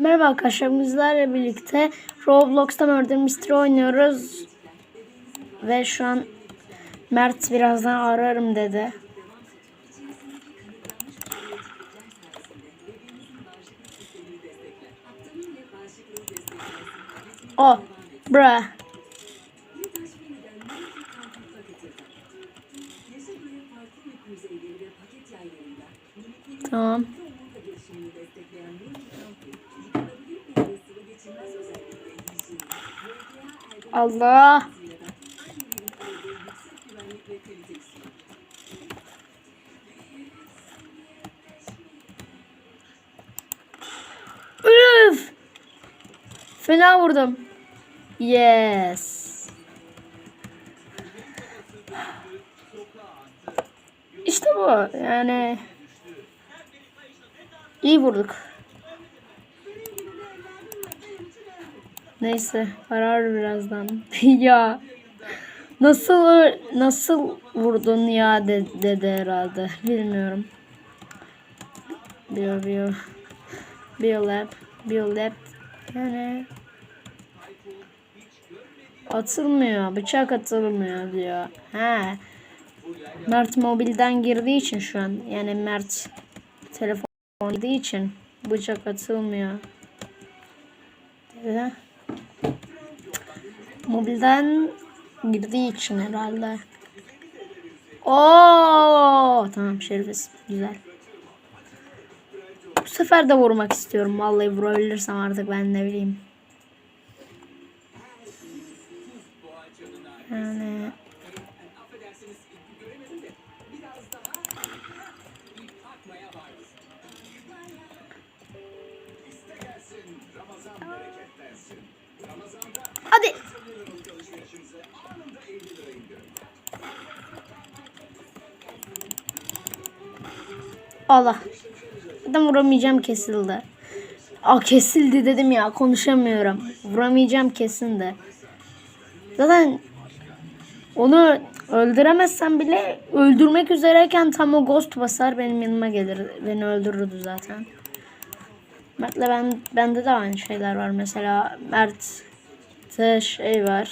Merhaba arkadaşlar bizlerle birlikte Roblox'ta Murder Mystery oynuyoruz. Ve şu an Mert birazdan ararım dedi. Oh, bruh. Tamam. Allah. Üf. Fena vurdum. Yes. İşte bu. Yani iyi vurduk. Neyse karar birazdan. ya nasıl nasıl vurdun ya de, dedi herhalde. Bilmiyorum. Bio bio. Bio lap. Bio lap. Yani atılmıyor. Bıçak atılmıyor diyor. He. Mert mobilden girdiği için şu an. Yani Mert telefon girdiği için bıçak atılmıyor. Dedi. Mobilden girdiği için herhalde. Oo, tamam şerifiz. Güzel. Bu sefer de vurmak istiyorum. Vallahi vurabilirsem artık ben ne bileyim. Yani Hadi. Allah. Zaten vuramayacağım kesildi. Aa kesildi dedim ya konuşamıyorum. Vuramayacağım kesindi. Zaten onu öldüremezsem bile öldürmek üzereyken tam o ghost basar benim yanıma gelir. Beni öldürürdü zaten. Mert'le ben bende de aynı şeyler var. Mesela Mert'te şey var.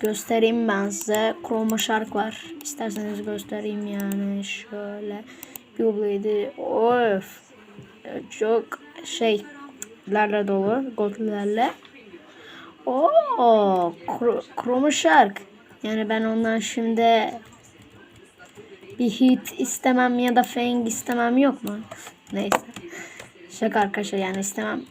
Göstereyim ben size. Chroma Shark var. İsterseniz göstereyim yani şöyle. Beyblade of çok şeylerle dolu. Gold'lerle. Oo, Chroma Shark. Yani ben ondan şimdi bir hit istemem ya da fang istemem yok mu? Neyse. Şaka arkadaşlar yani istemem.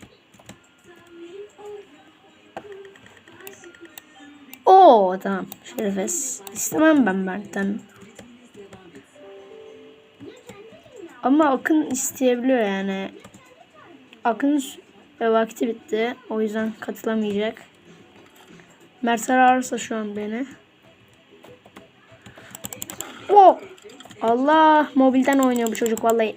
Oo tamam. Şerefes. İstemem ben Mert'ten. Ama Akın isteyebiliyor yani. Akın vakti bitti. O yüzden katılamayacak. Mert ararsa şu an beni. Oh! Allah mobilden oynuyor bu çocuk vallahi.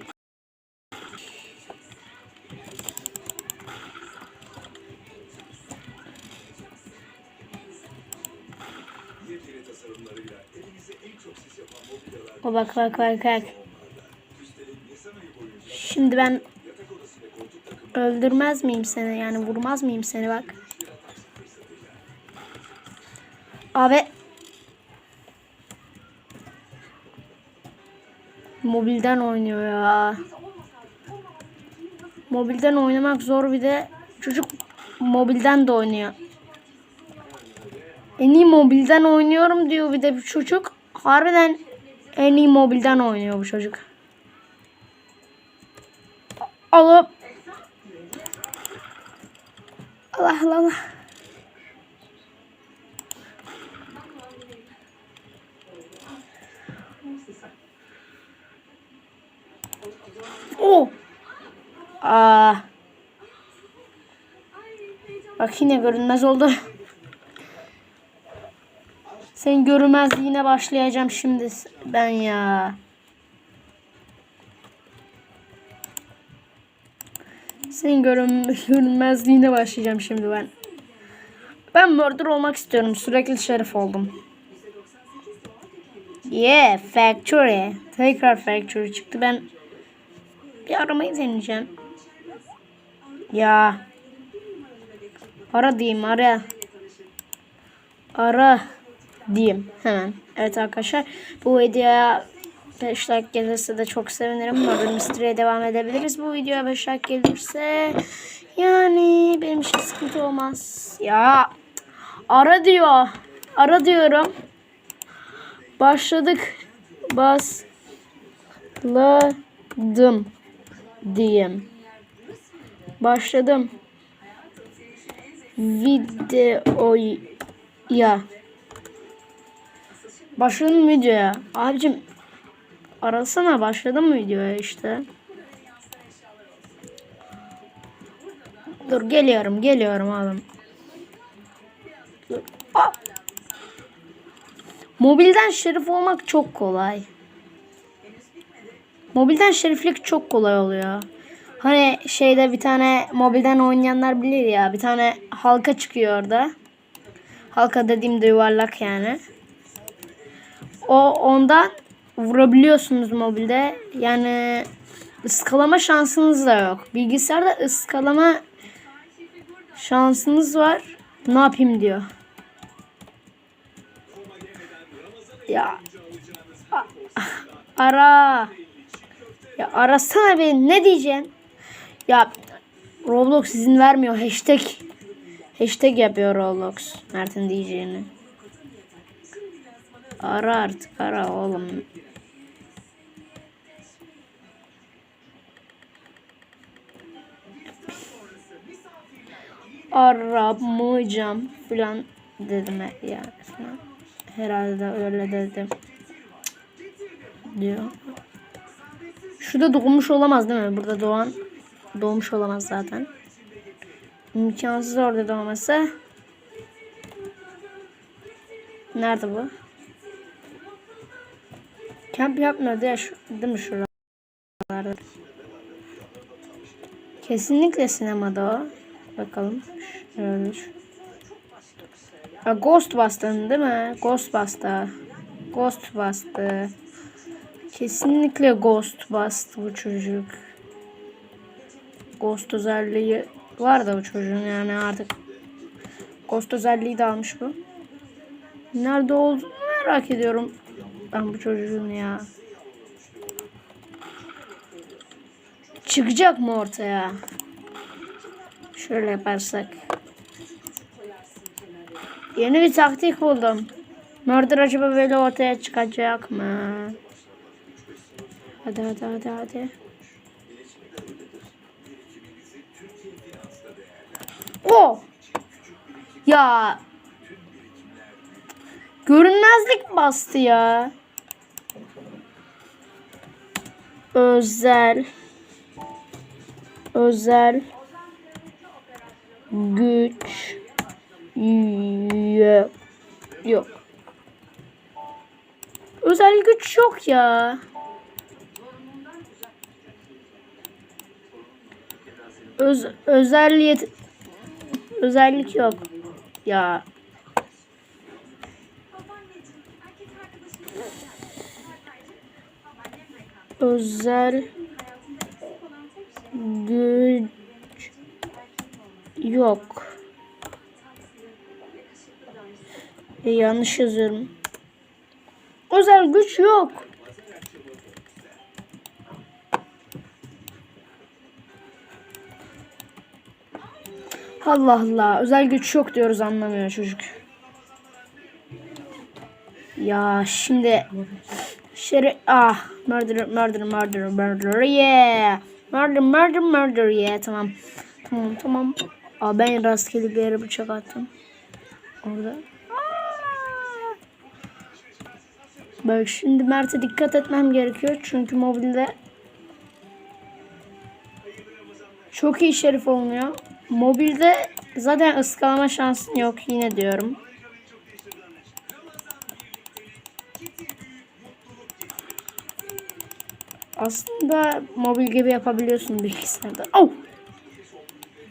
Bak bak bak bak. Şimdi ben öldürmez miyim seni? Yani vurmaz mıyım seni bak. Abi Mobilden oynuyor ya. Mobilden oynamak zor bir de çocuk mobilden de oynuyor. En iyi mobilden oynuyorum diyor bir de bir çocuk. Harbiden en iyi mobilden oynuyor bu çocuk. Alıp Allah Allah Allah. Oh. Aa. Bak yine görünmez oldu. Sen görünmezliğine başlayacağım şimdi ben ya. Senin görün görünmezliğine başlayacağım şimdi ben. Ben murder olmak istiyorum. Sürekli şerif oldum. Yeah, factory. Tekrar factory çıktı. Ben bir aramayı deneyeceğim. Ya. Ara diyeyim ara. Ara diyeyim hemen. Evet arkadaşlar bu videoya 5 like gelirse de çok sevinirim. Murder Mystery'e devam edebiliriz. Bu videoya 5 like gelirse yani benim için sıkıntı olmaz. Ya ara diyor. Ara diyorum. Başladık. Basladım diyeyim. Başladım. Videoya. Başladım videoya. Abicim arasana başladım videoya işte. Dur geliyorum geliyorum oğlum. Dur. Mobilden şerif olmak çok kolay. Mobilden şeriflik çok kolay oluyor. Hani şeyde bir tane mobilden oynayanlar bilir ya. Bir tane halka çıkıyor orada. Halka dediğim de yuvarlak yani. O ondan vurabiliyorsunuz mobilde. Yani ıskalama şansınız da yok. Bilgisayarda ıskalama şansınız var. Ne yapayım diyor. Ya ara. Ya arasana beni ne diyeceksin? Ya Roblox izin vermiyor. Hashtag hashtag yapıyor Roblox. Mert'in diyeceğini. Ara artık ara oğlum. Aramayacağım filan dedim yani falan. Herhalde öyle dedim. Diyor. Şurada doğmuş olamaz değil mi? Burada doğan doğmuş olamaz zaten. İmkansız orada doğması. Nerede bu? Kamp yapmıyordu ya şu, değil mi şuralarda? Kesinlikle sinemada o. Bakalım. Şöyle. şu- Ha, Ghostbuster'ın değil mi? Ghostbuster. Ghostbuster. Kesinlikle Ghostbuster bu çocuk. Ghost özelliği var da bu çocuğun yani artık. Ghost özelliği de almış bu. Nerede olduğunu merak ediyorum. Ben bu çocuğun ya. Çıkacak mı ortaya? Şöyle yaparsak. Yeni bir taktik buldum. Murder acaba böyle ortaya çıkacak mı? Hadi hadi hadi hadi. O. Ya. Görünmezlik bastı ya. Özel. Özel. Güç. Yok. Yok. Özel güç yok ya. Öz, özellik özellik yok. Ya özel güç yok. E, yanlış yazıyorum. Özel güç yok. Allah Allah. Özel güç yok diyoruz anlamıyor çocuk. Ya şimdi şeri ah murder murder murder murder yeah. Murder murder murder yeah tamam. Tamam tamam. Aa, ben rastgele bir yere bıçak attım. Orada. Bak şimdi Mert'e dikkat etmem gerekiyor. Çünkü mobilde çok iyi şerif olmuyor. Mobilde zaten ıskalama şansın yok yine diyorum. Aslında mobil gibi yapabiliyorsun bilgisayarda. Oh!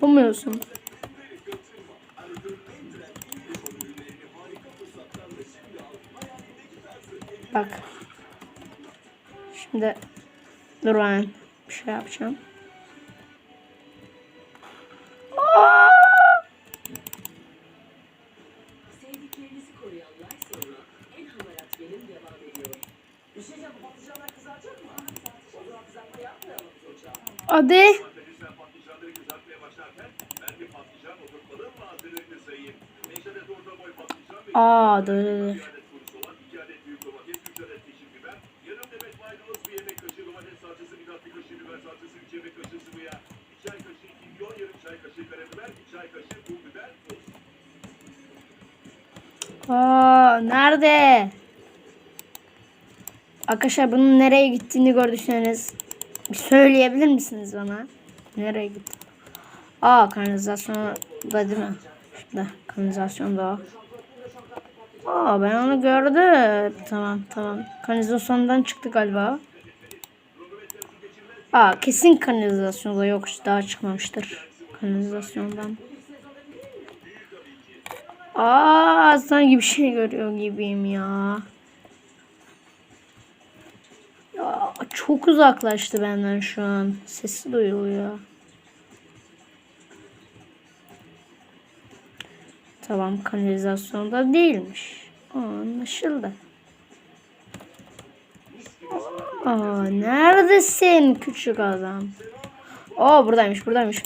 Bulmuyorsun. Bak. Şimdi dur ben bir şey yapacağım. Sevdiklerinizi koruyanlar sonra en hamarat benim devam ediyor. Düşeceğim patlıcanlar Hadi. Aa dur dur dur. Aa nerede? Arkadaşlar bunun nereye gittiğini gördüyseniz söyleyebilir misiniz bana? Nereye gitti? Aa kanalizasyon da değil mi? Şurada kanalizasyon da o. Aa ben onu gördüm. Tamam tamam. Kanalizasyondan çıktı galiba. Aa kesin kanalizasyonda yok daha çıkmamıştır. Kanalizasyondan. Aa sanki bir şey görüyor gibiyim ya. Ya çok uzaklaştı benden şu an. Sesi duyuluyor. Tamam kanalizasyonda değilmiş. Anlaşıldı. Aa, neredesin küçük adam? Aa buradaymış buradaymış.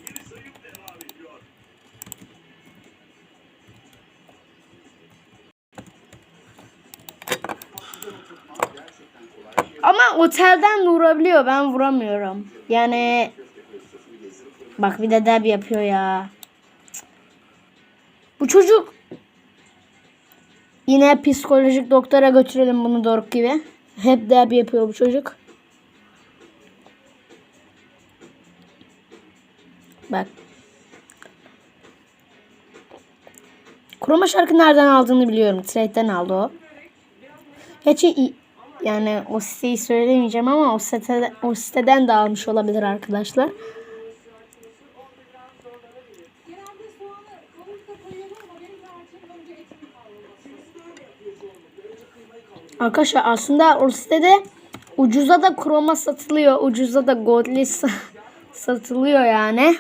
Ama otelden vurabiliyor. Ben vuramıyorum. Yani bak bir de deb yapıyor ya. Bu çocuk yine psikolojik doktora götürelim bunu Doruk gibi. Hep deb yapıyor bu çocuk. Bak. Kroma şarkı nereden aldığını biliyorum. Trade'den aldı o. Gerçi i- yani o siteyi söylemeyeceğim ama o sitede, o siteden de almış olabilir arkadaşlar. Arkadaşlar aslında o sitede ucuza da kroma satılıyor. Ucuza da sa- satılıyor yani.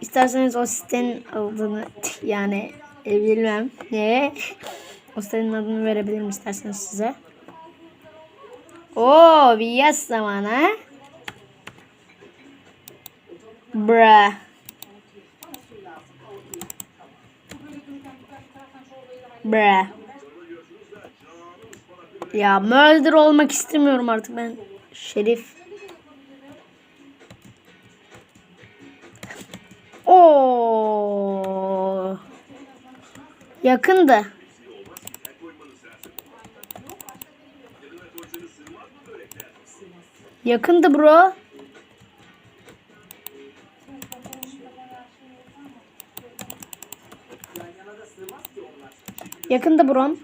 İsterseniz o sitenin adını yani e, bilmem ne. O sitenin adını verebilirim isterseniz size. Oo bir yaz zamanı. Bruh. Bruh. Ya murder olmak istemiyorum artık ben. Şerif. Oo. Yakındı. Yakındı bro. Yakında brom.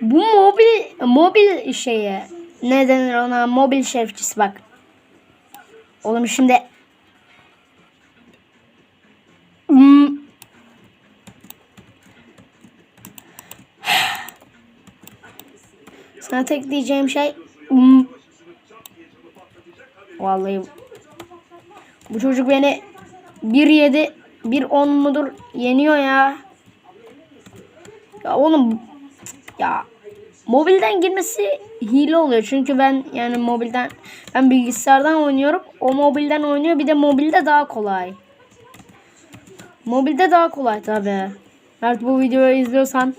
Bu mobil mobil şeyi ne denir ona mobil şerifçisi bak. Oğlum şimdi Sana tek diyeceğim şey hmm. Vallahi bu çocuk beni 1.7 1.10 mudur yeniyor ya. Ya oğlum ya mobilden girmesi hile oluyor. Çünkü ben yani mobilden ben bilgisayardan oynuyorum. O mobilden oynuyor. Bir de mobilde daha kolay. Mobilde daha kolay tabi. Mert bu videoyu izliyorsan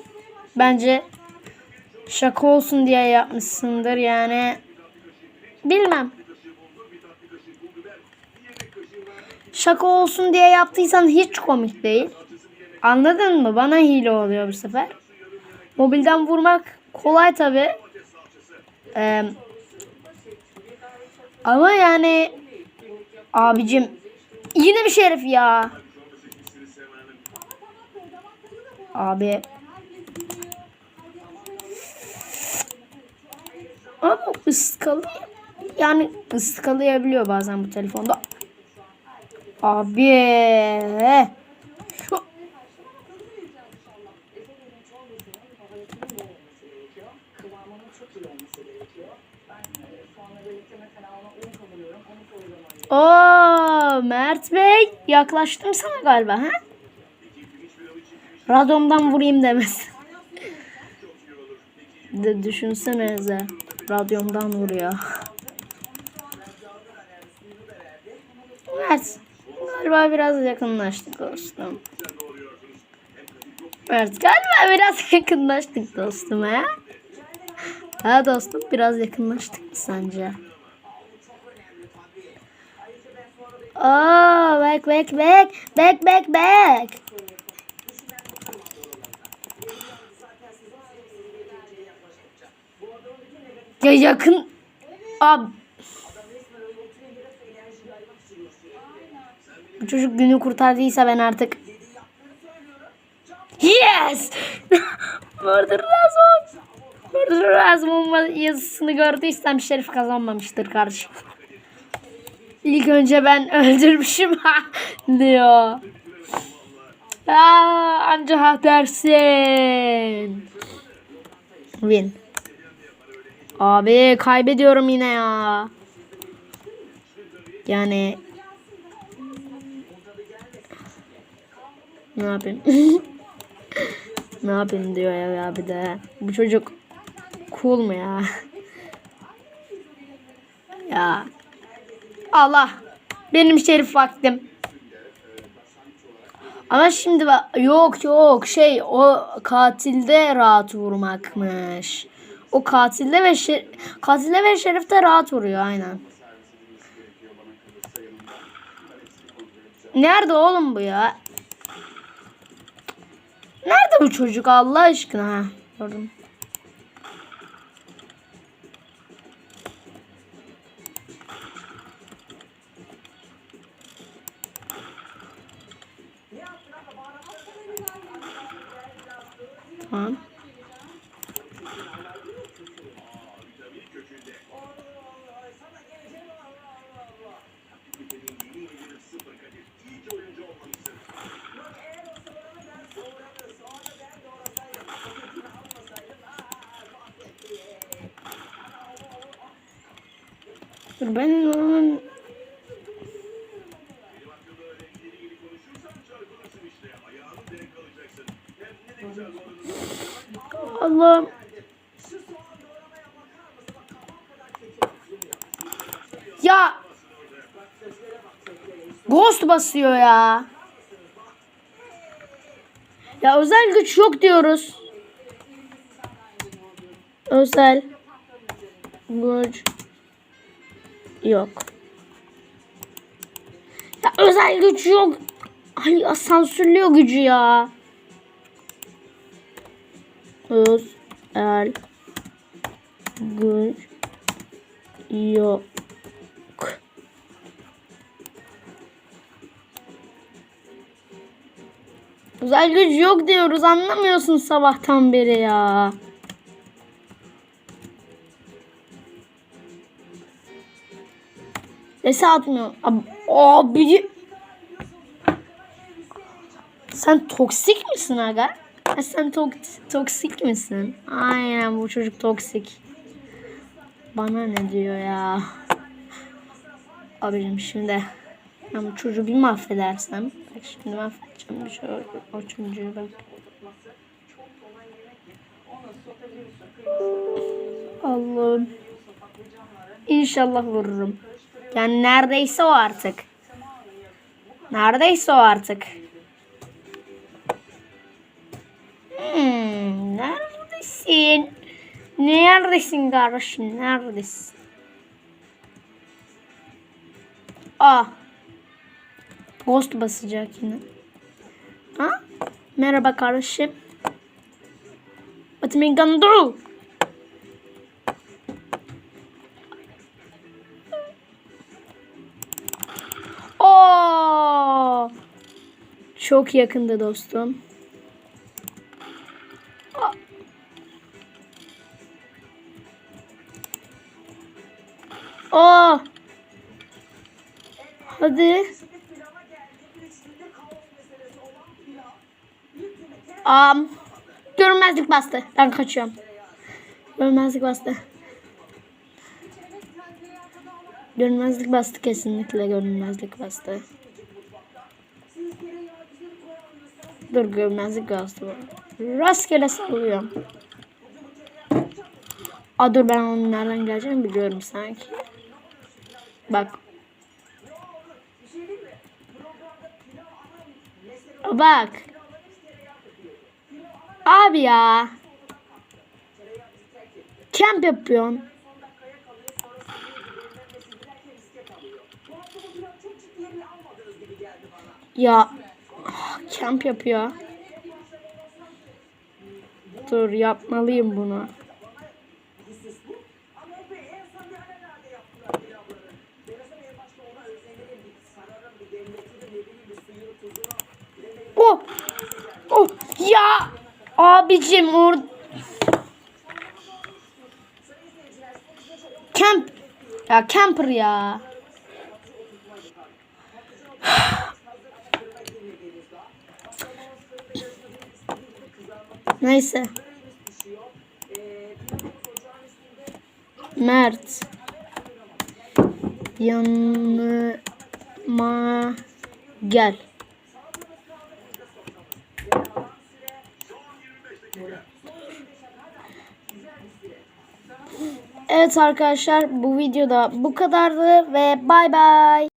bence şaka olsun diye yapmışsındır yani. Bilmem. Şaka olsun diye yaptıysan hiç komik değil. Anladın mı? Bana hile oluyor bu sefer. Mobilden vurmak kolay tabi. Ee, ama yani abicim yine bir şerif ya. Abi. Ama ıskalı yani ıskalayabiliyor bazen bu telefonda. Abi. Oo, Mert Bey yaklaştım sana galiba ha? Radyomdan vurayım demesin. De düşünsenize. Radyomdan vuruyor. Evet. Galiba biraz yakınlaştık dostum. Evet galiba biraz yakınlaştık dostum ha. Ha dostum biraz yakınlaştık mı sence? Aa, back back back back back back. Ya yakın Ab Bu çocuk günü kurtardıysa ben artık Yes! Murder lazım. Murder olma yazısını gördüysem Şerif kazanmamıştır kardeşim. İlk önce ben öldürmüşüm diyor. Aa, anca ha dersin. Win. Abi kaybediyorum yine ya. Yani ne yapayım? ne yapayım diyor ya, bir de. Bu çocuk cool mu ya? ya. Allah. Benim şerif vaktim. Ama şimdi bak yok yok şey o katilde rahat vurmakmış. O katilde ve şer katilde ve şerifte rahat vuruyor aynen. Nerede oğlum bu ya? Nerede bu çocuk Allah aşkına? Gördüm. Dur ben onun Allah'ım. Ya. Ghost basıyor ya. Ya özel güç yok diyoruz. Özel güç yok. Ya özel güç yok. Ay asansörlüyor gücü ya. Özel güç yok. Özel güç yok diyoruz anlamıyorsun sabahtan beri ya. Ese atmıyor. Abi. Sen toksik misin aga? Sen tok- toksik misin? Aynen bu çocuk toksik. Bana ne diyor ya? Abicim şimdi ben bu çocuğu bir mahvedersem şimdi mahvedeceğim bir şey o çocuğu bak. Allah'ım. İnşallah vururum. Yani neredeyse o artık. Neredeyse o artık. Hmm, neredesin? Neredesin kardeşim? Neredesin? Ah. Ghost basacak yine. Ha? Merhaba kardeşim. What me gonna? Çok yakında dostum. Aa! Hadi. Am. Görünmezlik bastı. Ben kaçıyorum. Görünmezlik bastı. Görünmezlik bastı kesinlikle görünmezlik bastı. Dur görmezlik var. Rastgele sallıyorum. Aa dur ben onun nereden geleceğini biliyorum sanki. Bak. Bak. Abi ya. Camp yapıyorsun. Ya kamp yapıyor. Dur yapmalıyım bunu. Oh! Oh! Ya! Abicim or Camp ya camper ya. Neyse. Mert. Yanıma gel. Evet arkadaşlar bu videoda bu kadardı ve bay bay.